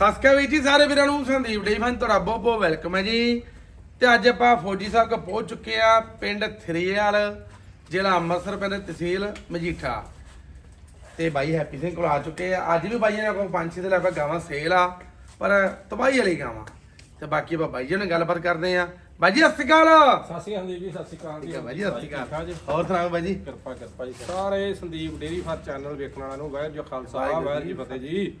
ਅਕਾਲ ਵੀਰ ਜੀ ਸਾਰੇ ਵੀਰਾਂ ਨੂੰ ਸੰਦੀਪ ਡੇ ਫਨ ਤੁਹਾਡਾ ਬਹੁਤ ਬਹੁਤ ਵੈਲਕਮ ਹੈ ਜੀ। ਤੇ ਅੱਜ ਆਪਾਂ ਫੌਜੀ ਸਾਹਿਬ ਕੋ ਪਹੁੰਚ ਚੁੱਕੇ ਆ ਪਿੰਡ ਥਰੀਵਾਲ ਜ਼ਿਲ੍ਹਾ ਅੰਮ੍ਰਿਤਸਰ ਪਿੰਡ ਤਹਿਸੀਲ ਮਜੀਠਾ। ਤੇ ਬਾਈ ਹੈਪੀ ਸਿੰਘ ਕੋਲ ਆ ਚੁੱਕੇ ਆ। ਅੱਜ ਵੀ ਬਾਈਆਂ ਨੇ ਕੋਲ ਪੰਜ ਛੇ ਦੇ ਲੱਗਾ ਗਾਵਾਂ ਸੇਲ ਆ ਪਰ ਤਬਾਈ ਵਾਲੀ ਗਾਵਾਂ। ਤੇ ਬਾਕੀ ਆਪਾਂ ਬਾਈ ਜੀ ਨਾਲ ਗੱਲਬਾਤ ਕਰਦੇ ਆ ਬਾਈ ਜੀ ਸਤਿ ਸ਼੍ਰੀ ਅਕਾਲ। ਸਤਿ ਸ਼੍ਰੀ ਅਕਾਲ ਜੀ ਸਤਿ ਸ਼੍ਰੀ ਅਕਾਲ ਜੀ। ਸਤਿ ਸ਼੍ਰੀ? ਅਕਾਲ। ਹੋਰ ਸੁਣਾਓ ਬਾਈ ਜੀ? ਕਿਰਪਾ ਕਿਰਪਾ ਜੀ। ਸਾਰੇ ਸੰਦੀਪ ਡੇਰੀ ਫਾਰ ਚੈਨਲ ਵੇਖਣ ਵਾਲਿਆਂ ਨੂੰ ਵਾਹਿਗੁਰੂ ਜੀ ਖਾਲਸਾ ਵਾਹਿਗੁਰੂ ਜੀ ਫਤਿਹ। ਜੀ।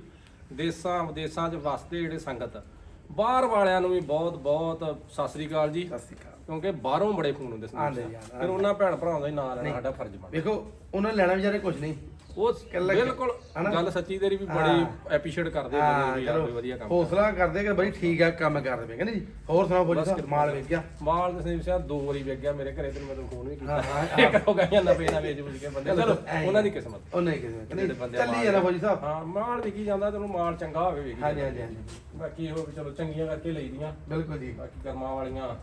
ਦੇਸਾਂ ਵਿਦੇਸਾਂ 'ਚ ਵਸਦੇ ਜਿਹੜੇ ਸੰਗਤ ਬਾਹਰ ਵਾਲਿਆਂ ਨੂੰ ਵੀ ਬਹੁਤ ਬਹੁਤ ਸਤਿ ਸ਼੍ਰੀ ਅਕਾਲ ਜੀ। ਸਤਿ ਸ਼੍ਰੀ ਅਕਾਲ। ਕਿਉਂਕਿ ਬਾਹਰੋਂ ਬੜੇ ਫੋਨ ਹੁੰਦੇ ਆਉਂਦੇ ਸੰਦੀਪ ਜੀ, ਸਾਹਿਬ। ਫਿਰ ਉਹਨਾਂ ਭੈਣ ਭਰਾਵਾਂ ਦਾ ਹੀ ਨਾਂ ਲੈਣਾ ਸਾਡਾ ਫਰਜ਼ ਬਣਦਾ। ਵੇਖੋ ਉਹਨਾਂ ਨੇ ਲੈਣਾ ਵਿਚਾਰੇ ਕੁਝ ਨਹੀਂ। ਉਹ ਕੱਲਾ- ਬਿਲਕੁਲ? ਗੱਲ ਸੱਚੀ ਤੇਰੀ ਵੀ। ਬੜੀ ਐਪਰੀਸ਼ੀਏਟ ਕਰਦੇ ਹਾਂ ਬੰਦੇ ਵੀ ਵਧੀਆ ਕੰਮ ਹੌਸਲਾ ਕਰਦੇ। ਕਿ ਬਾਈ ਠੀਕ ਆ ਕੰਮ ਕਰਦੇ ਪਏ। ਕਹਿੰਦੇ ਜੀ ਹੋਰ ਸੁਣਾਓ ਕਿਰਪਾ ਮਾਲ ਵੇਖ ਗਿਆ ਮਾਲ ਤੇ ਸੰਦੀਪ ਸਾਹਿਬ ਦੋ ਵਾਰੀ ਵੇਖ ਗਿਆ ਮੇਰੇ ਘਰੇ ਤੇ ਮੈਂ ਤੈਨੂੰ ਫੋਨ ਵੀ ਕੀਤਾ। ਇੱਕ ਹੋ ਗਿਆ ਨਵੇਂ ਨਾ ਵੇਚ ਬੁੱਝ ਕੇ ਬੰਦੇ ਚਲੋ, ਉਹਨਾਂ ਦੀ। ਕਿਸਮਤ। ਉਹ ਨਹੀਂ ਕਿਸੇ ਜਿਹੜੇ ਨੇ ਬੰਦੇ ਚੱਲੀ ਜਾਣਾ ਫੌਜੀ ਸਾਹਿਬ। ਹਾਂ ਮਾਲ ਵਿਕੀ ਜਾਂਦਾ ਤੈਨੂੰ ਮਾਲ ਚੰਗਾ ਹੋਵੇ ਵਿਕੀ ਹਾਂਜੀ ਜਾਂਦਾ। ਹਾਂਜੀ ਹਾਂਜੀ। ਬਾਕੀ ਇਹੋ ਵੀ ਚਲੋ ਚੰਗੀਆਂ ਕਰਕੇ ਲਈਦੀਆਂ ਬਿਲਕੁਲ ਜੀ। ਬਾਕੀ ਕਰਮਾਂ ਵਾਲੀਆਂ।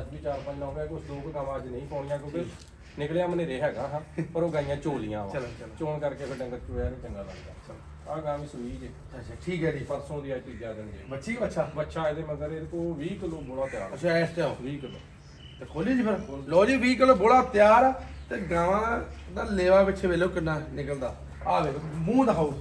ਅੱਜ ਵੀ ਚਾਰ ਪੰਜ ਲਾਉਂਗੇ ਕੁਝ ਦੋ ਕੁ ਗਾਵਾਂ ਅੱਜ ਨਹੀਂ ਪਾਉਣੀਆਂ ਕਿਉਂਕਿ ਨਿਕਲਿਆ ਮਨੇਰੇ ਹੈਗਾ ਹਾਂ ਪਰ ਉਹ ਗਾਈਆਂ ਝੋਲੀਆਂ ਵਾ। ਚਲੋ, ਚਲੋ। ਚੋਣ ਕਰਕੇ ਫਿਰ ਡੰਗਰ ਚੋਇਆ ਨੂੰ ਚੰਗਾ ਲੱਗਦਾ। ਆਹ ਗਾਂ ਵੀ ਸੂਈ ਜੇ। ਅੱਛਾ ਠੀਕ ਹੈ ਜੀ। ਪਰਸੋਂ ਦੀ ਅੱਜ ਤੀਜਾ ਦਿਨ ਜੇ। ਬੱਚੀ ਕਿ ਬੱਚਾ ਬੱਚਾ ਇਹਦੇ ਮਗਰ ਇਹਦੇ ਕੋਲ 20 ਕਿਲੋ ਬੋਲਾ ਤਿਆਰ ਅੱਛਾ ਇਸ ਟਾਈਮ 20 ਕਿਲੋ। ਤੇ ਖੋਲੀ ਜੀ ਫਿਰ? ਲੋ ਜੀ 20 ਕਿਲੋ ਬੋਲਾ ਤਿਆਰ ਆ ਤੇ ਗਾਵਾਂ ਦਾ ਲੇਵਾ ਪਿੱਛੇ ਵੇਲੋ ਕਿੰਨਾ ਨਿਕਲਦਾ। ਆ ਵੇਖੋ ਮੂੰਹ ਦਿਖਾਓ।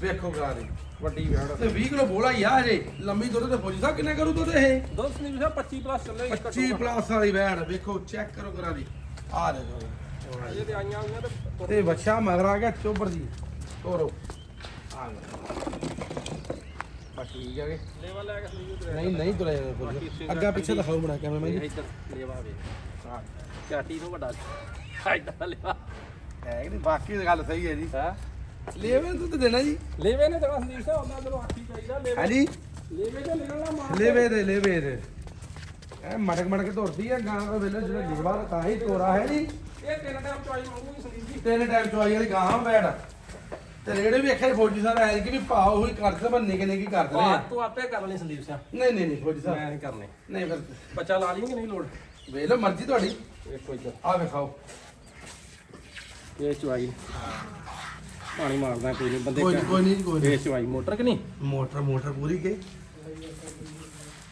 ਵੇਖੋ ਗਾਂ ਦੀ। ਵੱਡੀ ਵੇੜ ਤੇ 20 ਕਿਲੋ ਬੋਲਾ ਹੀ ਆ ਜੇ ਲੰਮੀ ਦੁੱਧ ਤੇ ਫੌਜੀ ਸਾਹਿਬ ਕਿੰਨਾ ਕਰੂ ਦੁੱਧ ਇਹ? ਦੋਸਤ ਨੇ ਵੀ 25 ਪਲੱਸ ਚੱਲੇ 25 ਪਲੱਸ ਵਾਲੀ ਵੈੜ ਵੇਖੋ ਚੈੱਕ ਕਰੋ ਕਰਾਂ ਦੀ। ਆ ਇਹ ਤੇ ਆਈਆਂ ਹੋਈਆਂ ਤੇ ਤੇ ਬੱਚਾ ਮਗਰ ਆ ਗਿਆ ਚੋਬਰ ਜੀ। ਤੋਰੋ। ਆ ਗਿਆ ਠੀਕ ਹੈ ਕਿ ਲੇਵਾ ਲੈ ਕੇ ਨਹੀਂ ਨਹੀਂ ਤੁਰਿਆ ਜਾਂਦਾ ਸਿੰਗਲ ਅੱਗਾ ਪਿੱਛੇ। ਦਿਖਾਓ ਬਣਾ ਕੇ ਮੈਂ ਜੀ। ਇੱਧਰ ਲੇਵਾ ਵੇ। ਹਾਂ। ਚਾਟੀ ਨੂੰ ਵੱਡਾ। ਐਡਾ ਲੇਵਾ। ਹੈ ਕਿ ਨਹੀਂ? ਬਾਕੀ ਤਾਂ ਗੱਲ ਸਹੀ ਹੈ ਜੀ। ਹੈ। ਲੇਵੇ ਦੁੱਧ ਦੇਣਾ ਜੀ। ਲੇਵੇ ਨੇ ਤਾਂ ਸੰਦੀਪ ਸਾਹਿਬ ਉਹਨਾਂ ਨੂੰ ਆਖੀ ਚਾਹੀਦਾ। ਲੇਵੇ ਹਾਂਜੀ ਲੇਵੇ ਤੇ ਨਿਕਲਣਾ ਮਾਰ। ਲੇਵੇ ਦੇ ਲੇਵੇ ਦੇ। ਐ ਮੜਕ ਮੜਕ ਧੁਰਦੀ ਆ ਗਾਂ ਦਾ ਵੇਲੇ ਜਿਹੜਾ ਲੇਵਾ ਤਾਂ ਹੀ ਤੋਰਾ ਹੈ ਜੀ ਇਹ ਤਿੰਨ ਟਾਈਮ ਚੋਈ ਮੰਗੂਗੀ ਸੰਦੀਪ ਜੀ। ਤਿੰਨ ਟਾਈਮ ਚਵਾਈ ਵਾਲੀ ਗਾਂ ਬੈੜ ਤੇ ਰੇੜੇ ਵੀ ਵੇਖਿਆ ਫੌਜੀ ਸਾਹਿਬ ਐ ਕਿ ਵੀ ਭਾਅ ਉਹੀ ਕਰਦੇ ਪਰ ਨਿੱਕੇ ਨਿੱਕੇ ਕਰਦੇ ਆਹ ਨੇ ਤੂੰ ਆਪੇ ਕਰ ਲਈ ਸੰਦੀਪ ਸਾਹਿਬ ਨਹੀਂ ਨਹੀਂ ਨਹੀਂ ਫੌਜੀ ਮੈਂ ਸਾਹਿਬ ਨਹੀਂ ਕਰਨੇ। ਨਹੀਂ ਫਿਰ ਬੱਚਾ ਲਾ ਲਈ ਕਿ ਨਹੀਂ ਲੋੜ? ਵੇਖ ਲਓ ਮਰਜ਼ੀ ਤੁਹਾਡੀ। ਵੇਖੋ ਇੱਧਰ ਆ ਵੇਖਾਓ। ਇਹ ਚਵਾਈ ਪਾਣੀ ਮਾਰਦਾ ਕੋਈ ਨਹੀਂ ਬੰਦੇ ਕੋਈ ਕੋਈ ਨਹੀਂ ਕੋਈ ਇਹ ਚਵਾਈ ਮੋਟਰ ਕਿ ਨਹੀਂ? ਮੋਟਰ ਮੋਟਰ ਪੂਰੀ ਕੇ?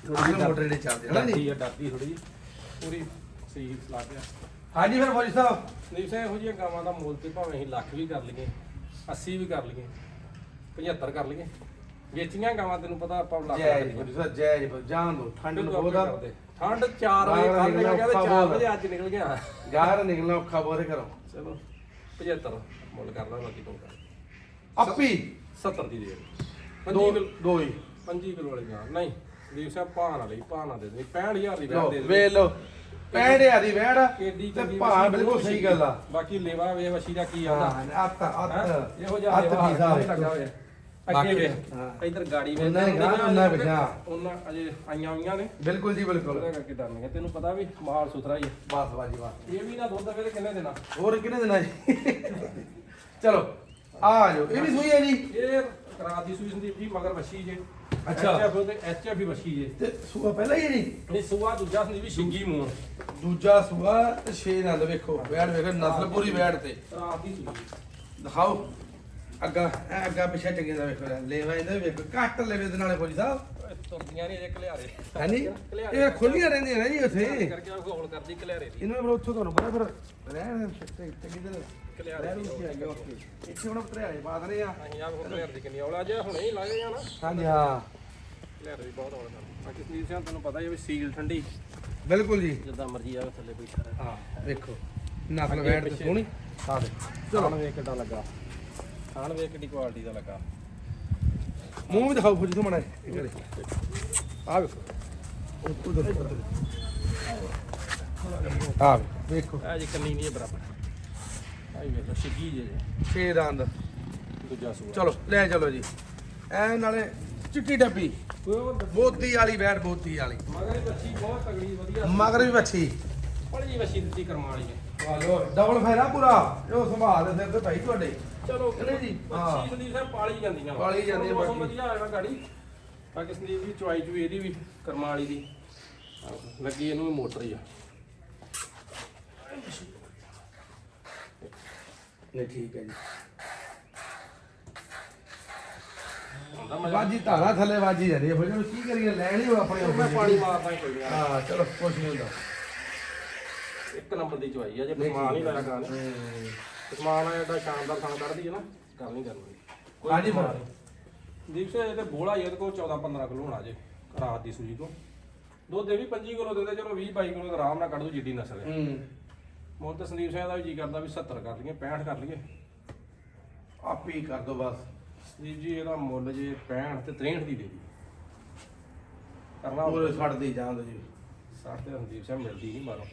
ਥੋੜੀ ਮੋਟਰ ਜਿਹੜੇ ਚੱਲਦੇ ਹਨਾ ਜੀ? ਡਰਦੀ ਆ ਡਰਦੀ ਥੋੜੀ ਜਿਹੀ। ਪੂਰੀ ਸਹੀ ਸਲਾਹ ਪਿਆ ਹਾਂਜੀ ਫਿਰ ਫੌਜੀ ਸਾਹਿਬ। ਸੰਦੀਪ ਸਿੰਘ ਇਹੋ ਜਿਹੀਆਂ ਗਾਵਾਂ ਦਾ ਮੁੱਲ ਤੇ ਭਾਵੇਂ ਅਸੀਂ ਲੱਖ ਵੀ ਕਰ ਲਈਏ 80 ਵੀ ਕਰ ਲਈਏ 75 ਕਰ ਲਈਏ। ਵੇਚੀਆਂ ਗਾਵਾਂ ਤੈਨੂੰ ਪਤਾ ਆਪਾਂ ਲੱਖ ਜੈ ਜੀ ਫੌਜੀ ਸਾਹਿਬ ਜੈ ਜੀ ਜਾਨ ਦੋ ਠੰਡ ਨੂੰ ਬਹੁਤਾ ਕਰਦੇ। ਠੰਡ 4 ਵਜੇ ਕੱਲ ਨਿਕਲ ਗਿਆ ਤੇ ਨਿਕਲਣਾ 4 ਔਖਾ ਵਜੇ ਅੱਜ ਨਿਕਲ ਗਿਆ। ਗਾਹਰ ਨਿਕਲਣਾ ਔਖਾ ਬਹੁਤ ਕਰੋ ਚਲੋ 75 ਮੁੱਲ ਕਰਦਾ ਬਾਕੀ ਤੂੰ ਕਰ। ਅੱਪੀ। 70 ਦੀ ਦੇ ਦੋ। 25 ਕਿਲੋ ਦੋ ਹੀ। 25 ਕਿਲੋ ਵਾਲੀ ਗਾਂ। ਨਹੀਂ ਦੀਪ ਸਾਹਿਬ ਨਾਲ ਲਈ ਨਾਲ ਦੇ ਦੇ। 65000 ਦੀ ਲੋ ਵੈਟ ਦੇ ਦੇ। ਵੇ ਲੋ ਪੈਂਡਿਆ ਦੀ ਵੈੜ ਕਿੱਡੀ ਤੇ ਚੰਗੀ ਭਾ ਬਿਲਕੁਲ ਸਹੀ ਗੱਲ ਆ। ਬਾਕੀ ਲੇਵਾ ਵੇ ਵਸ਼ੀ ਦਾ ਕੀ ਆਉਂਦਾ। ਹਾਂ ਅੱਤ ਅੱਤ ਇਹੋ ਜਿਹਾ ਅੱਤ ਲੇਵਾ ਲੱਗਾ ਹੋਇਆ ਅੱਗੇ ਬਾਕੀ-। ਇਧਰ ਗਾੜੀ ਵੇ ਉਹਨਾਂ ਨੇ ਗਾਂ, ਉਹਨਾਂ ਨੇ ਪਿਛਾਂਹ। ਉਹਨਾਂ ਅਜੇ ਆਈਆਂ ਹੋਈਆਂ ਨੇ। ਬਿਲਕੁਲ ਜੀ ਬਿਲਕੁਲ। ਉਹਦਾ ਕਰਕੇ ਡਰਨਗੇ ਤੈਨੂੰ ਪਤਾ ਵੀ ਮਾਲ ਸੁਥਰਾ ਹੀ ਹੈ ਬਸ ਬਾਜੀ ਬਸ। ਇਹ ਵੀ ਨਾ ਦੁੱਧ ਵੇ ਕਿੰਨੇ ਦੇਣਾ? ਹੋਰ ਕਿੰਨੇ ਦਿਨਾਂ ਜੀ? ਚਲੋ ਆ ਜਾਓ। ਇਹ ਵੀ ਸੂਈ ਹੈ ਜੀ? ਇਹ ਰਾਤ ਦੀ ਸੂਈ ਸੰਦੀਪ ਜੀ ਮਗਰ ਵਸ਼ੀ ਜੇ। ਅੱਛਾ। ਐਚਐਫ ਤੇ ਐਚਐਫ ਹੀ ਵਸ਼ੀ ਜੇ। ਤੇ ਸੂਆ ਪਹਿਲਾਂ ਹੀ ਹੈ ਜੀ ਇਹ ਸੂਆ ਦੂਜਾ ਸੰਦੀਪ ਵੀ ਸ਼ਿੰਗੀ ਮੂੰਹ ਦੂਜਾ ਸੂਆ ਤੇ ਛੇ ਨੰਦ ਵੇਖੋ ਵੈੜ ਵੇਖੋ ਨਸਲ ਪੂਰੀ ਵੈੜ ਤੇ। ਰਾਤ ਦੀ ਸੂਈ। ਦਿਖਾਓ। ਅੱਗਾ ਐ ਅੱਗਾ ਪਿੱਛੇ ਚੰਗੇ ਦਾ ਵੇਖੋ ਲੈਵਾ ਇਹਦਾ ਵੇਖੋ ਘੱਟ ਲੈਵੇ ਦੇ ਨਾਲੇ ਫੌਜੀ ਸਾਹਿਬ ਤੁਰਦੀਆਂ ਨਹੀਂ ਜੇ ਕਲਿਆਰੇ ਹੈਨੀ ਇਹ ਖੁੱਲੀਆਂ ਰਹਿੰਦੀਆਂ ਨੇ ਜੀ ਉੱਥੇ। ਕਰਕੇ ਉਹ ਗੋਲ ਕਰਦੀ ਕਲਿਆਰੇ ਦੀ। ਇਹਨਾਂ ਨੂੰ ਫਿਰ ਉੱਥੋਂ ਤੁਹਾਨੂੰ ਪਤਾ ਫਿਰ ਰਹਿਣ ਚੰਗੀ ਤਰ੍ਹਾਂ ਕਲਿਆਰੇ ਰਹਿਣ ਉੱਥੇ ਆ ਗਿਆ ਉੱਥੇ ਇੱਥੇ ਹੁਣ ਭਤਰਿਆਏ ਪਾ ਦਨੇ ਆ। ਅਸੀਂ ਆਪ ਕਲਿਆਰੇ ਦੀ ਕਿੰਨੀ ਔਲਾ ਜੇ ਹੁਣੇ ਹੀ ਲੱਗ ਜਾਣਾ। ਹਾਂਜੀ ਹਾਂ। ਕਲਿਆਰੇ ਦੀ ਬਹੁਤ ਔਲਾ ਬਾਕੀ ਸੰਦੀਪ ਸਿੰਘ ਤੁਹਾਨੂੰ ਪਤਾ ਹੀ ਹੈ ਵੀ ਸੀਲ ਠੰਡੀ। ਬਿਲਕੁਲ ਜੀ। ਜਿੱਦਾਂ ਮਰਜ਼ੀ ਆਵੇ ਥੱਲੇ ਬੈਠਾ ਰਹੇ ਹਾਂ ਵੇਖੋ ਨਸਲ ਵੈੜ ਤੇ। ਸੋਹਣੀ। ਆ ਦੇ ਚਲੋ। ਵੇਖ ਕਿੱਦਾਂ ਲੱਗਾ। ਖਾਣ ਵੇਖ ਕਿੱਡੀ ਕੁਆਲਿਟੀ ਦਾ ਲੱਗਾ। ਮੂੰਹ ਵੀ ਦਿਖਾਓ ਫੌਜੀ ਤੋਂ ਮਣਾ ਆ ਵੇਖੋ। ਉਧਰ ਉਧਰ ਆ ਵੇਖੋ ਆ ਜੀ ਕੰਨੀ ਨਹੀਂ ਹੈ ਬਰਾਬਰ। ਆਈ ਵੇਖੋ ਛਿੱਗੀ ਜੇ ਜੇ, ਛੇ ਦੰਦ। ਦੂਜਾ ਸੂਆ। ਚਲੋ ਲੈ ਚਲੋ ਜੀ। ਐ ਨਾਲੇ ਚਿੱਟੀ ਡੱਬੀ। ਬੋਤੀ ਵਾਲੀ ਵੈੜ ਬੋਤੀ ਵਾਲੀ। ਮਗਰ ਇਹ ਬੱਚੀ ਬਹੁਤ ਤਗੜੀ ਵਧੀਆ ਮਗਰ ਵੀ ਬੱਚੀ ਬੜੀ ਜੀ ਬੱਚੀ ਦਿੱਤੀ ਕਰਮਾਂ ਵਾਲੀ ਹੈ ਵਾਲੋ ਡਬਲ ਫਾਇਦਾ ਪੂਰਾ। ਇਹ ਸੰਭਾਲ ਦੇ ਸਿਰ ਤੇ ਭਾਈ ਤੁਹਾਡੇ। ਚਲੋ ਕਹਿੰਦੇ ਜੀ, ਹਾਂ। ਬੱਚੀ ਸੰਦੀਪ ਸਾਹਿਬ ਪਾਲੀ ਜਾਂਦੀਆਂ ਵਾ। ਪਾਲੀ ਜਾਂਦੀਆਂ ਹੁਣ ਮੌਸਮ ਬਾਕੀ। ਵਧੀਆ ਆਇਆ ਗਾੜੀ। ਬਾਕੀ ਸੰਦੀਪ ਦੀ ਚੁਆਈ ਚੁਈ ਇਹਦੀ ਵੀ ਕਰਮਾਂ ਵਾਲੀ ਦੀ। ਲੱਗੀ ਇਹਨੂੰ ਵੀ ਮੋਟਰ ਹੀ ਆ। ਨਹੀਂ ਠੀਕ ਹੈ ਜੀ। ਹੁੰਦਾ ਮਜ਼ਾ। ਬਾਜੀ ਧਾਰਾ ਥੱਲੇ ਬਾਜੀ ਜਾਂਦੀ ਹੈ ਫਿਰ ਹੁਣ ਕੀ ਕਰੀਏ ਲੈਣੀ ਹੋ ਆਪਣੇ ਮੈਂ ਪਾਣੀ ਮਾਰਦਾ ਹੀ ਕੋਈ ਨਹੀਂ ਹਾਂ ਚਲੋ ਕੁਛ ਨਹੀਂ ਹੁੰਦਾ। ਇੱਕ ਨੰਬਰ ਦੀ ਚਵਾਈ ਆ ਜੇ ਸਮਾਨ ਨਹੀਂ ਲਾਇਆ ਗਾਣੇ ਹੂੰ। ਸਮਾਨ ਆ ਜਿਹੜਾ ਸ਼ਾਨਦਾਰ ਥਾਂ ਕੱਢਦੀ ਹੈ ਨਾ ਗੱਲ ਨਹੀਂ ਕਰਨੀ। ਕੋਈ ਹਾਂਜੀ ਫਿਰ। ਦੀਪ ਸਿੰਘ ਇਹ ਤੇ ਬੋਲਾ ਇਹਦੇ ਕੋਲ 14 15 ਕਿਲੋ ਹੋਣਾ ਜੇ ਰਾਤ ਦੀ ਸੂਈ ਕੋ ਦੁੱਧ ਇਹ ਵੀ 25 ਕਿਲੋ ਦਿੰਦੇ ਚਲੋ 20 22 ਕਿਲੋ ਆਰਾਮ ਨਾਲ ਕੱਢ ਦੂ ਜਿੱਡੀ ਨਸਲ ਹੈ। ਹੂੰ ਤਾਂ ਸੰਦੀਪ ਸਿੰਘ ਦਾ ਵੀ ਜੀ ਕਰਦਾ ਵੀ 70 ਕਰ ਲਈਏ 65 ਕਰ ਲਈਏ। ਆਪ ਹੀ ਕਰ ਦੋ ਬਸ। ਸੰਦੀਪ ਜੀ ਇਹਦਾ ਮੁੱਲ ਜੇ 65 ਤੇ 63 ਦੀ ਦੇ ਦੀ ਕਰਨਾ ਪੂਰੇ ਛੱਡਦੀ ਜਾਂਦੇ ਜੀ। 60 ਤੇ ਸੰਦੀਪ ਸਿੰਘ ਮਿਲਦੀ ਨਹੀਂ ਮਾਰੋ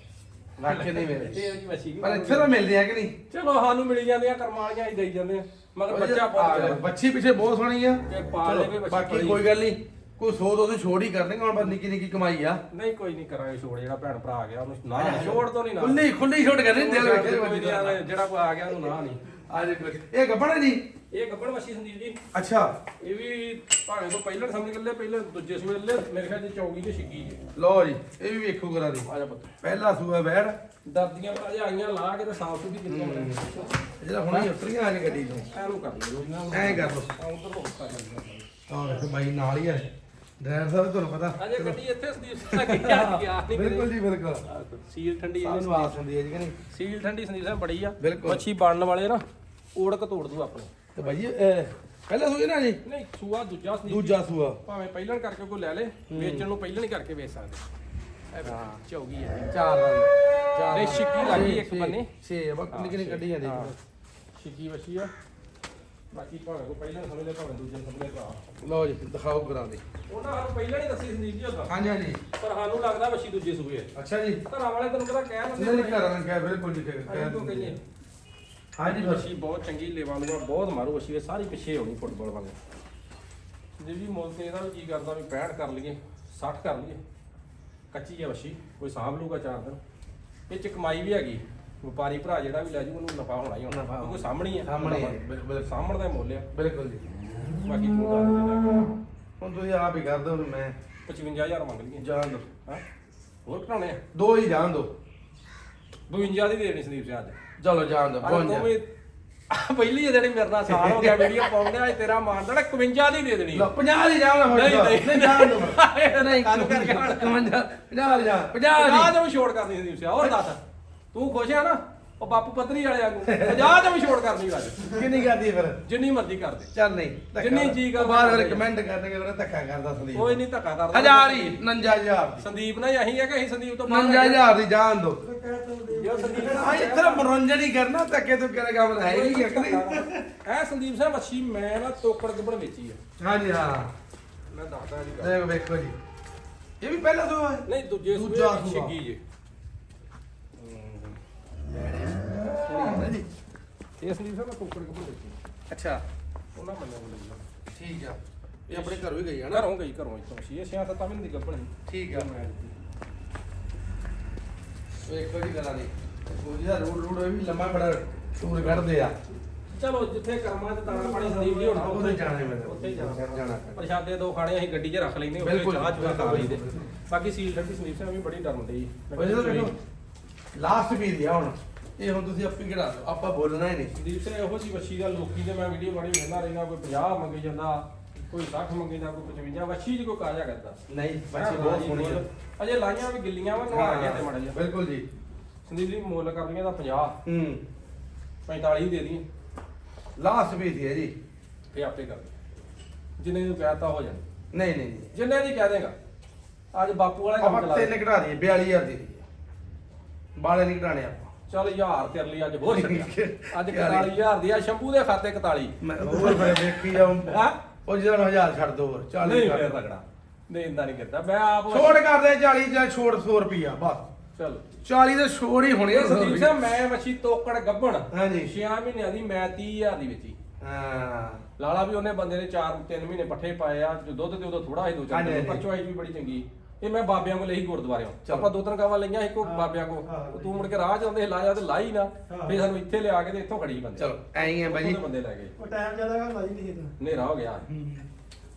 ਵਾਕੇ ਨਹੀਂ ਮਿਲਦੇ। ਇਹ ਜੀ ਵਸੀ ਪਰ ਇੱਥੇ ਤਾਂ ਮਿਲਦੇ ਆ ਕਿ ਨਹੀਂ? ਚਲੋ ਸਾਨੂੰ ਮਿਲ ਜਾਂਦੀਆਂ ਕਰਮਾਲੀਆਂ ਹੀ ਦੇਈ ਜਾਂਦੇ ਆ। ਮਗਰ ਬੱਚਾ ਆ, ਪਾਲ ਬੱਚੀ ਪਿੱਛੇ ਬਹੁਤ ਸੋਹਣੀ ਆ। ਤੇ ਪਾਲ ਲਵੇ ਬੱਚੀ ਬਾਕੀ। ਕੋਈ ਗੱਲ ਨਹੀਂ। ਕੋਈ 100 200 ਛੋੜ ਹੀ ਕਰ ਦੇਗਾ ਹੁਣ ਬਸ ਨਿੱਕੀ ਨਿੱਕੀ ਕਮਾਈ ਆ। ਨਹੀਂ ਕੋਈ ਨਹੀਂ ਕਰਾਂਗੇ ਛੋੜ ਜਿਹੜਾ ਭੈਣ ਭਰਾ ਆ ਗਿਆ ਉਹਨੂੰ ਨਾ ਛੋੜ ਤੋਂ ਨਹੀਂ ਨਾ। ਖੁੱਲੀ ਖੁੱਲੀ ਛੋੜ ਕਰਨੀ ਦਿਲ ਵਿੱਚ ਜਿਹੜਾ ਕੋਈ ਆ ਗਿਆ ਉਹਨੂੰ ਨਾ ਨਹੀਂ। ਆ ਜੇ ਇਹ ਗੱਬਣਾ ਜੀ। ਇਹ ਗੱਬੜ ਵਸੀ ਸੰਦੀਪ ਜੀ। ਅੱਛਾ। ਇਹ ਵੀ ਭਾਵੇਂ ਤੋਂ ਪਹਿਲਾਂ ਸਮਝ ਲੈ ਪਹਿਲੇ ਦੂਜੇ ਸੂਏ ਲੈ ਮੇਰੇ ਖਿਆਲ ਚ ਚੌਗੀ ਤੇ ਛਿੱਗੀ ਜੀ। ਲਓ ਜੀ ਇਹ ਵੀ ਵੇਖੋ ਕਰਾ ਦੀ ਆ ਜਾ ਪੁੱਤ। ਪਹਿਲਾ ਸੂਆ ਬੈੜ ਦਰਦੀਆਂ ਅਜੇ ਆਈਆਂ ਲਾ ਕੇ ਤੇ ਸਾਫ਼ ਸੁਥਰੀ ਕਿੰਨੀਆਂ ਬਣੇ ਜਿਹੜਾ ਹੁਣੇ ਉਤਰੀਆਂ ਆ ਗੱਡੀ ਤੋਂ। ਐਨੂੰ ਕਰ ਲਿਓ ਇਹਨਾਂ ਐਂ ਕਰ ਲਓ। ਉਧਰ ਹੋ ਕਰ ਲਿਓ। ਵੇਖੋ ਬਾਈ ਨਾਲ ਹੀ ਆ। ਡਰਾਈਵਰ ਸਾਹਿਬ ਤੁਹਾਨੂੰ ਪਤਾ। ਅਜੇ ਗੱਡੀ ਇੱਥੇ ਸੰਦੀਪ ਦਾ ਗਿਆ ਨਹੀਂ ਬਿਲਕੁਲ ਜੀ ਬਿਲਕੁਲ। ਸੀਲ ਠੰਡੀ ਸਭ ਨੂੰ ਆਸ ਹੁੰਦੀ ਹੈ ਜੀ ਕਿ ਨਹੀਂ? ਸੀਲ ਠੰਡੀ ਸੰਦੀਪ ਸਿੰਘ ਬੜੀ ਆ। ਬਿਲਕੁਲ। ਮੱਛੀ ਬਣਨ ਵਾਲੇ ਨਾ ਓੜਕ ਤੋੜ ਦੂ ਆਪਣੇ। ਤੇ ਬਾਈ ਇਹ ਪਹਿਲਾ ਸੂਆ ਨਾ ਜੀ ਨਹੀਂ ਸੂਆ ਦੂਜਾ ਸੰਦੀਪ ਦੂਜਾ ਸੂਆ। ਭਾਵੇਂ ਪਹਿਲਣ ਕਰਕੇ ਕੋਈ ਲੈ ਲੇ ਵੇਚਣ ਨੂੰ ਪਹਿਲਣ ਹੀ ਕਰਕੇ ਵੇਚ ਸਕਦੇ। ਇਹ ਹਾਂ। ਚੌਗੀ ਹੈ। ਚਾਰ ਰੰਗ ਚਾਰ ਨਹੀਂ, ਰੰਗ। ਛਿੱਕੀ ਲੱਗੀ ਛੇ- ਇੱਕ ਛੇ- ਬੰਨੇ। ਛੇ ਬਕ ਨਿੱਕੀ ਨਿੱਕੀ ਕੱਢੀ ਜਾਂਦੀ ਹਾਂ। ਛਿੱਕੀ ਵਛੀ ਆ। ਬਾਕੀ ਭਾਵੇਂ ਕੋਈ ਪਹਿਲਣ ਸਮਝ ਲੈ ਭਾਵੇਂ ਦੂਜੇ ਸਮਝ ਲੈ ਭਰਾ। ਲਓ ਜੀ ਦਿਖਾਓ ਕਰਾ ਦੇ। ਉਹਨਾਂ ਸਾਨੂੰ ਪਹਿਲਾਂ ਹੀ ਦੱਸੀ ਸੰਦੀਪ ਜੀ ਹੁੰਦਾ ਹਾਂਜੀ ਹਾਂਜੀ। ਪਰ ਸਾਨੂੰ ਲੱਗਦਾ ਵਛੀ ਦੂਜੇ ਸੂਏ। ਅੱਛਾ ਜੀ। ਘਰਾਂ ਵਾਲੇ ਤੈਨੂੰ ਪਤਾ ਕਹਿ ਨਹੀਂ ਦਿੰਦੇ ਨਹੀਂ ਘਰਾਂ ਕਹਿ ਬਿਲਕੁਲ ਜੀ ਕਹਿ ਅਸੀਂ ਤੋਂ ਕਹੀਏ? ਹਾਂਜੀ ਬਸ। ਬਹੁਤ ਚੰਗੀ ਲੇਵਾ ਲੂਆ ਬਹੁਤ ਮਾਰੂ ਵਛੀ ਇਹ ਸਾਰੀ ਪਿੱਛੇ ਹੋਣੀ ਫੁੱਟਬਾਲ ਵਾਂਗ ਜੀ ਵੀ ਮੁੱਲ ਤੇ ਇਹਦਾ ਵੀ ਕੀ ਕਰਦਾ ਵੀ 65 ਕਰ ਲਈਏ 60 ਕਰ ਲਈਏ ਕੱਚੀ ਹੈ ਵਛੀ ਕੋਈ ਸਾਂਭ ਲੂਗਾ ਚਾਰ ਦਿਨ। ਇਹ ਚ ਕਮਾਈ ਵੀ ਹੈਗੀ ਵਪਾਰੀ ਭਰਾ ਜਿਹੜਾ ਵੀ ਲੈ ਜੂ ਉਹਨੂੰ ਨਫਾ ਹੋਣਾ ਹੀ ਹੋਣਾ ਨਫ਼ਾ ਕਿਉਂਕਿ ਸਾਹਮਣੇ ਹੀ ਸਾਹਮਣੇ ਹੀ ਹੈ, ਬਿਲ- ਬਿਲ- ਸਾਹਮਣੇ ਦਾ ਹੀ ਮੁੱਲ ਆ। ਬਿਲਕੁਲ ਜੀ। ਬਾਕੀ ਤੂੰ ਦੱਸ ਦੇ। ਹੁਣ ਤੁਸੀਂ ਆਪ ਹੀ ਕਰ ਦਿਓ ਹੁਣ ਮੈਂ 55000 ਮੰਗ ਲਈਏ। ਜਾਣ ਦੋ। ਹਾਂ? ਹੋਰ ਘਟਾਉਣੇ ਆ? ਦੋ ਹੀ ਜਾਣ ਦੋ। 52 ਦੀ ਦੇਣੀ ਸੰਦੀਪ ਸਿੰਘ ਅੱਜ। ਚਲੋ ਜਾਣ ਦੋ ਪਹੁੰਚ ਜਾ ਪਹਿਲੀ ਜਿਹੜੀ ਮੇਰੇ ਨਾਲ ਸਾਲ ਹੋ ਗਿਆ ਵੀਡੀਓ ਪਾਉਂਦੇ ਅੱਜ ਤੇਰਾ ਮਾਨਦੜ 51 ਦੀ ਦੇ ਦੇਣੀ ਲਓ 50 ਦੀ ਜਾਵਾਂ ਫਿਰ ਨਹੀਂ, ਨਹੀਂ। ਨਹੀਂ ਜਾਣ ਦੋ ਨਹੀਂ ਕੰਨ ਕਰਕੇ ਹੁਣ। 50 50 ਜਾ 50 50 ਦੀ। ਤੋਂ ਵੀ ਛੋੜ ਹੋਰ ਦੱਸ। ਤੂੰ ਖੁਸ਼ ਆ ਨਾ? ਉਹ ਬਾਪੂ ਪਤਰੀ ਵਾਲੇ ਵਾਂਗੂ। 50 ਤੋਂ ਵੀ ਛੋੜ ਕਰਨੀ ਅੱਜ ਕਿੰਨੀ ਕਰਦੀ ਫਿਰ? ਜਿੰਨੀ ਮਰਜ਼ੀ ਕਰ ਦੇ। ਚੱਲ ਨਹੀਂ ਧੱਕਾ ਜਿੰਨੀ ਜੀ ਕਰ- ਬਾਹਰ ਫਿਰ ਕਮੈਂਟ ਕਰਨਗੇ ਫਿਰ ਧੱਕਾ ਕਰਦਾ ਸੰਦੀਪ। ਕੋਈ ਨਹੀਂ ਧੱਕਾ ਕਰਦਾ। ਹਜ਼ਾਰ ਹੀ 59000 ਦੀ। ਸੰਦੀਪ ਨਾਲ ਅਸੀਂ ਆ ਕਿ ਅਸੀਂ ਸੰਦੀਪ ਤੋਂ ਬਾਹਰ 59000 ਦੀ ਜਾਣ ਦੋ। ਯਾਰ ਸੰਦੀਪ ਆ ਇੱਧਰ ਮਨੋਰੰਜਨ ਹੀ ਕਰਨਾ ਧੱਕੇ ਤੋਂ ਕਿਹੜਾ ਕੰਮ ਹੈ ਹੀ ਨਹੀਂ ਐ ਸੰਦੀਪ ਸਿੰਘ ਮੱਛੀ ਮੈਂ ਨਾ ਤੋਕੜ ਗੱਬੜ ਵੇਚੀ ਆ। ਹਾਂਜੀ ਹਾਂ। ਮੈਂ ਦੱਸਦਾ ਇਹਦੀ ਗੱਲ। ਦੇਖ ਵੇਖੋ ਜੀ। ਇਹ ਵੀ ਪਹਿਲਾ ਸੂਆ ਹੈ? ਨਹੀਂ ਦੂਜੇ ਦੂਜਾ ਸੂਏ ਸੂਆ। ਛਿੱਗੀ ਜੇ ਸੋਹਣੀ ਹੈ ਜੀ ਇਹ ਸੰਦੀਪ ਸਿੰਘ ਮੈਂ ਗੱਬੜ ਵੇਚੀ ਅੱਛਾ। ਉਹਨਾਂ ਬੰਦਿਆਂ ਨੂੰ ਲਈ ਠੀਕ ਆ। ਇਹ ਆਪਣੇ ਘਰੋਂ ਹੀ ਗਈ ਹੈ ਨਾ? ਘਰੋਂ ਗਈ ਘਰੋਂ ਇੱਥੋਂ। ਛੇ ਛੇ ਸੱਤਾਂ ਮਹੀਨੇ ਦੀ ਗੱਭਣ ਸੀ ਠੀਕ ਆ। ਵੇਖੋ ਜੀ ਗੱਲਾਂ ਦੀ। ਉਹ ਜਿਹੜਾ ਰੂਡ ਰੂਡ ਇਹ ਵੀ ਲੰਮਾ ਬੜਾ ਟੂਰ ਕੱਢਦੇ ਆ। ਚਲੋ ਜਿੱਥੇ ਕਰਮਾਂ ਚ ਦਾਣਾ ਪਾਣੀ ਸੰਦੀਪ ਜੀ ਹੁਣ ਉੱਥੇ ਜਾਣਾ। ਹੈ ਮੈਨੂੰ। ਉੱਥੇ ਹੀ ਜਾਣਾ ਜਾਣਾ। ਪ੍ਰਸ਼ਾਦੇ ਦੋ ਖਾਣੇ ਅਸੀਂ ਗੱਡੀ 'ਚ ਰੱਖ ਲੈਂਦੇ ਉੱਥੇ ਬਿਲਕੁਲ, ਚਾਹ ਚੂਹ ਖਾ ਲਈਦੇ। ਬਿਲਕੁਲ। ਬਾਕੀ ਸੀਲ ਠੱਡੀ ਸੰਦੀਪ ਸਿੰਘ ਵੀ ਬੜੀ ਡਰਨ ਡਈ ਉਹ ਲਾਸਟ ਵੀ ਦਿਆ ਹੁਣ। ਇਹ ਹੁਣ ਤੁਸੀਂ ਆਪੇ ਕਿਹੜਾ ਦਿਓ। ਆਪਾਂ ਬੋਲਣਾ ਹੀ ਨਹੀਂ। ਸੰਦੀਪ ਸਿੰਘ ਇਹੋ ਜੀ ਵੱਛੀ ਦਾ ਲੋਕੀ ਤੇ ਮੈਂ ਵੀਡੀਓ ਬੜੀ ਵੇਖਦਾ ਰਹਿੰਦਾ ਕੋਈ 50 ਮੰਗੀ ਜਾਂਦਾ ਕੋਈ 60 ਮੰਗੀ ਜਾਂਦਾ ਕੋਈ 55 ਵੱਛੀ ਜੀ ਕੋਈ ਕਾਜਾ ਕਰਦਾ। ਨਹੀਂ ਬੱਚੀ ਬਹੁਤ ਸੋਹਣੀ ਆ। ਅਜੇ ਲਾਈਆਂ ਵੀ ਗਿੱਲੀਆਂ ਵਾ ਨਵਾ ਗਿਆ ਤੇ ਮੜਾ ਜਿਹਾ। ਬਿਲਕੁਲ ਜੀ। ਸੰਦੀਪ ਜੀ ਮੁੱਲ ਕਰ ਲਈਆਂ ਦਾ 50 ਹੂੰ। 45 ਦੇ ਦੀ ਲਾਸਟ ਵੀ ਹੈ ਜੀ। ਫੇ ਆਪੇ ਕਰ। ਜਿੰਨੇ ਨੂੰ ਕਹਿਤਾ ਹੋ ਜਾਣੀ। ਨਹੀਂ ਨਹੀਂ। ਨਹੀਂ ਜਿੰਨੇ ਦੀ ਕਹਿ ਦੇਗਾ। ਅੱਜ ਬਾਪੂ ਵਾਲਾ ਕੰਮ ਆਪਾਂ ਚਲਾ ਤਿੰਨ ਘਟਾ ਦਈਏ 42000 ਦੀ ਬਾਲੇ ਨਹੀਂ ਘਟਾਣੇ ਆਪਾਂ। ਚੱਲ ਯਾਰ ਤੇਰੇ ਲਈ ਅੱਜ ਹੋਰ ਛੱਡਿਆ। ਅੱਜ ਯਾਰ। 41000 ਦੀ ਆ ਸ਼ੰਭੂ ਦੇ ਖਾਤੇ 41 ਮੈਂ ਹੋਰ ਵੇਖੀ ਜਾਉਂ ਹਾਂ? ਉਹ ਜਿਹੜਾ 1000 ਛੱਡ ਦੋ ਹੋਰ 40 ਨਹੀਂ ਕਰ ਫੇਰ ਤਗੜਾ ਨਹੀਂ ਇੰਦਾ ਨਹੀਂ ਕਰਦਾ ਮੈਂ ਆਪ ਛੋੜ ਕਰਦੇ 40 ਜਾਂ ਛੋੜ 100 ਰੁਪਿਆ ਬਸ। ਚਲ। 40 ਦੇ ਛੋੜ ਹੀ ਹੋਣੀ ਇਹ ਸੰਦੀਪ ਮੈਂ ਮੱਛੀ ਤੋਕੜ ਗੱਭਣ। ਹਾਂਜੀ। 6 ਮਹੀਨਿਆਂ ਦੀ ਮੈਂ 30000 ਦੀ ਵੇਚੀ। ਹਾਂ। ਲਾਲਾ ਵੀ ਉਹਨੇ ਬੰਦੇ ਨੇ 4 3 ਮਹੀਨੇ ਪੱਠੇ ਪਾਏ ਆ ਜੋ ਦੁੱਧ ਤੇ ਉਦੋਂ ਥੋੜਾ ਸੀ ਦੋ ਚਾਰ। ਪਰ ਚੁਆਈ ਵੀ ਬੜੀ ਚੰਗੀ। ਇਹ ਮੈਂ ਬਾਬਿਆਂ ਕੋਲ ਲਈ ਗੁਰਦੁਆਰਿਓਂ। ਆਪਾਂ ਦੋ ਤਿੰਨ ਕਾਵਾਂ ਲਈਆਂ ਸੀ ਕੋ ਬਾਬਿਆਂ ਕੋ ਤੂੰ ਮੁੜ ਕੇ ਰਾਹ ਆਉਂਦੇ ਲਾਇਆ ਤੇ ਲਾਈ ਨਾ। ਫੇਰ ਸਾਨੂੰ ਇੱਥੇ ਲਿਆ ਕੇ ਤੇ ਇੱਥੋਂ ਖੜੀ ਬੰਦੇ। ਚਲੋ ਐਂ ਹੀ ਹੈ ਬਾਈ। ਬੰਦੇ ਲੈ ਗਏ। ਉਹ ਟਾਈਮ ਜ਼ਿਆਦਾ ਘਰ ਲਾਈ ਨਹੀਂ ਇਹਦਾ ਹਨੇਰਾ ਹੋ ਗਿਆ।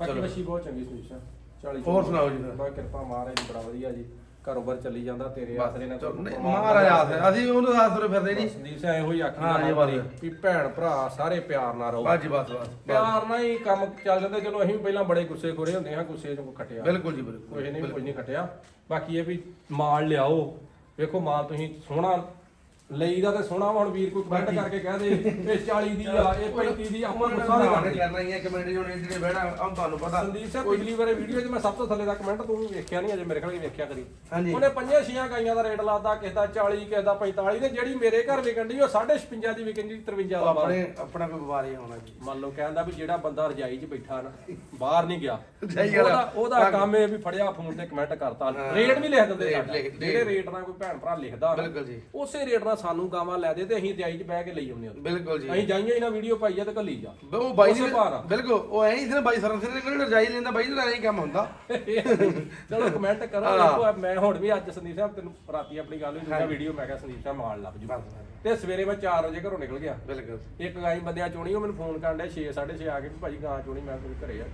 ਬਾਕੀ। ਮੱਛੀ ਬਹੁਤ ਚੰਗੀ ਸੁਈਸ਼ਾ 40 ਹੋਰ ਸੁਣਾਓ ਜੀ। ਬਾ ਕਿਰਪਾ ਮਹਾਰਾਜ ਦੀ ਬੜਾ ਵਧੀਆ ਜੀ। ਕਾਰੋਬਾਰ ਚੱਲੀ ਜਾਂਦਾ ਤੇਰੇ ਆਸਰੇ ਨਾਲ ਨਹੀਂ, ਮਹਾਰਾਜ ਆਸਰੇ ਅਸੀਂ ਉਹਨੂੰ ਆਸਰੇ ਫਿਰਦੇ ਜੀ ਸੰਦੀਪ ਸਿੰਘ ਇਹੋ ਹੀ ਆਖੀ ਹਾਂ, ਇਹ ਬਸ। ਵੀ ਭੈਣ ਭਰਾ ਸਾਰੇ ਪਿਆਰ ਨਾਲ ਰਹੋ। ਬਸ ਜੀ ਬਸ ਬਸ ਪਿਆਰ ਨਾਲ ਹੀ ਕੰਮ ਚੱਲ ਜਾਂਦਾ ਚਲੋ ਅਸੀਂ ਵੀ ਪਹਿਲਾਂ ਬੜੇ ਗੁੱਸੇ ਖੋਰੇ ਹੁੰਦੇ ਹਾਂ ਗੁੱਸੇ ਚ ਕੋਈ ਖਟਿਆ। ਬਿਲਕੁਲ ਜੀ ਬਿਲਕੁਲ ਕੋਈ ਨਹੀਂ ਕੁਝ ਨਹੀਂ ਖਟਿਆ। ਬਾਕੀ ਇਹ ਵੀ ਮਾਲ ਲਿਆਓ। ਵੇਖੋ ਮਾਲ ਤੁਸੀਂ ਸੋਹਣਾ ਲਈਦਾ ਤੇ ਸੋਹਣਾ ਵਾ, ਹੁਣ ਵੀਰ ਕੋਈ ਕਮੈਂਟ ਕਰਕੇ ਕਹਿ ਦੇ ਇਹ 40 ਦੀ ਆ ਇਹ 35 ਦੀ ਆਪਾਂ ਗੁੱਸਾ ਨਹੀਂ ਕਰਦੇ। ਕਰਨਾ ਹੀ ਹੈ ਕਮੈਂਟ ਜੋ ਜਿਹੜੇ ਬਹਿਣਾ ਆ ਤੁਹਾਨੂੰ ਪਤਾ। ਸੰਦੀਪ ਸਾਹਿਬ ਪਿਛਲੀ ਵਾਰੇ ਵੀਡੀਓ 'ਚ ਮੈਂ ਸਭ ਤੋਂ ਥੱਲੇ ਦਾ ਕਮੈਂਟ ਤੂੰ ਵੀ ਵੇਖਿਆ ਨਹੀਂ ਅਜੇ ਮੇਰੇ ਖਿਆਲ ਕਿ ਵੇਖਿਆ ਕਰੀ ਹਾਂਜੀ। ਉਹਨੇ ਪੰਜਾਂ ਛੀਆਂ ਗਾਈਆਂ ਦਾ ਰੇਟ ਲਾਤਾ ਕਿਸੇ ਦਾ 40 ਕਿਸੇ ਦਾ 45 ਤੇ ਜਿਹੜੀ ਮੇਰੇ ਘਰ ਵਿਕਣ ਦੀ ਉਹ 56 ਦੀ ਵਿਕਣ ਦੀ 53 ਦਾ ਬਾਹਰ। ਆਪਣੇ ਆਪਣਾ ਕੋਈ ਵਪਾਰੀ ਹੋਣਾ ਜੀ। ਮੰਨ ਲਓ ਕਹਿੰਦਾ ਵੀ ਜਿਹੜਾ ਬੰਦਾ ਰਜਾਈ 'ਚ ਬੈਠਾ ਨਾ ਬਾਹਰ ਨਹੀਂ ਗਿਆ। ਰਜਾਈ ਵਾਲਾ। ਉਹਦਾ ਉਹਦਾ ਕੰਮ ਇਹ ਵੀ ਫੜਿਆ ਫੋਨ ਤੇ ਕਮੈਂਟ ਕਰਤਾ। ਰੇਟ ਵੀ ਲਿਖ ਦਿੰਦੇ ਰੇਟ ਸਾਡਾ। ਲਿਖ- ਜਿਹੜੇ ਰੇਟ ਨਾਲ ਕੋਈ ਭੈਣ ਭਰਾ ਲਿਖਦਾ ਨਾ, ਬਿਲਕੁਲ ਜੀ। ਉਸੇ ਰੇਟ ਨਾਲ ਸਾਨੂੰ ਗਾਵਾਂ ਲੈ ਦੇ ਤੇ ਅਸੀਂ ਰਜਾਈ 'ਚ ਬਹਿ ਕੇ ਲਈ ਆਉਂਦੇ ਹਾਂ। ਬਿਲਕੁਲ ਜੀ। ਅਸੀਂ ਜਾਈਏ ਨਾ ਵੀਡੀਓ ਪਾਈਆ ਤੇ ਕੱਲੀ ਜਾ। ਉਹ ਬਾਈ ਉਸੇ ਨੇ ਭਾਰ ਆ। ਬਿਲਕੁਲ ਉਹ ਐਂ ਹੀ ਸੀ ਨਾ ਬਾਈ ਸਰਮ ਸਿੰਘ ਨੇ ਕੋਲ ਰਜਾਈ ਲੈਂਦਾ ਬਾਈ ਦਾ ਐਂ ਕੰਮ ਹੁੰਦਾ। ਚਲੋ ਕਮੈਂਟ ਕਰੋ। ਦੇਖੋ ਮੈਂ ਹੁਣ ਵੀ ਅੱਜ ਸੰਦੀਪ ਸਾਹਿਬ ਤੈਨੂੰ ਰਾਤੀ ਆਪਣੀ ਗੱਲ ਹੋਈ ਦੂਜਾ ਵੀਡੀਓ ਮੈਂ ਕਿਹਾ ਸੰਦੀਪ ਸਾਹਿਬ ਮਾਲ ਲੱਭ ਜੂ। ਤੇ ਸਵੇਰੇ ਮੈਂ 4 ਵਜੇ ਘਰੋਂ ਨਿਕਲ ਗਿਆ। ਬਿਲਕੁਲ। ਇੱਕ ਗਾਈ ਬੰਦਿਆਂ ਚੋਣੀ ਉਹ ਮੈਨੂੰ ਫੋਨ ਕਰਨ ਡਿਆ 6 6:30 ਆ ਕੇ ਵੀ ਭਾਜੀ ਗਾਂ ਚੋਣੀ ਮੈਂ ਕੋਈ ਘਰੇ ਆ।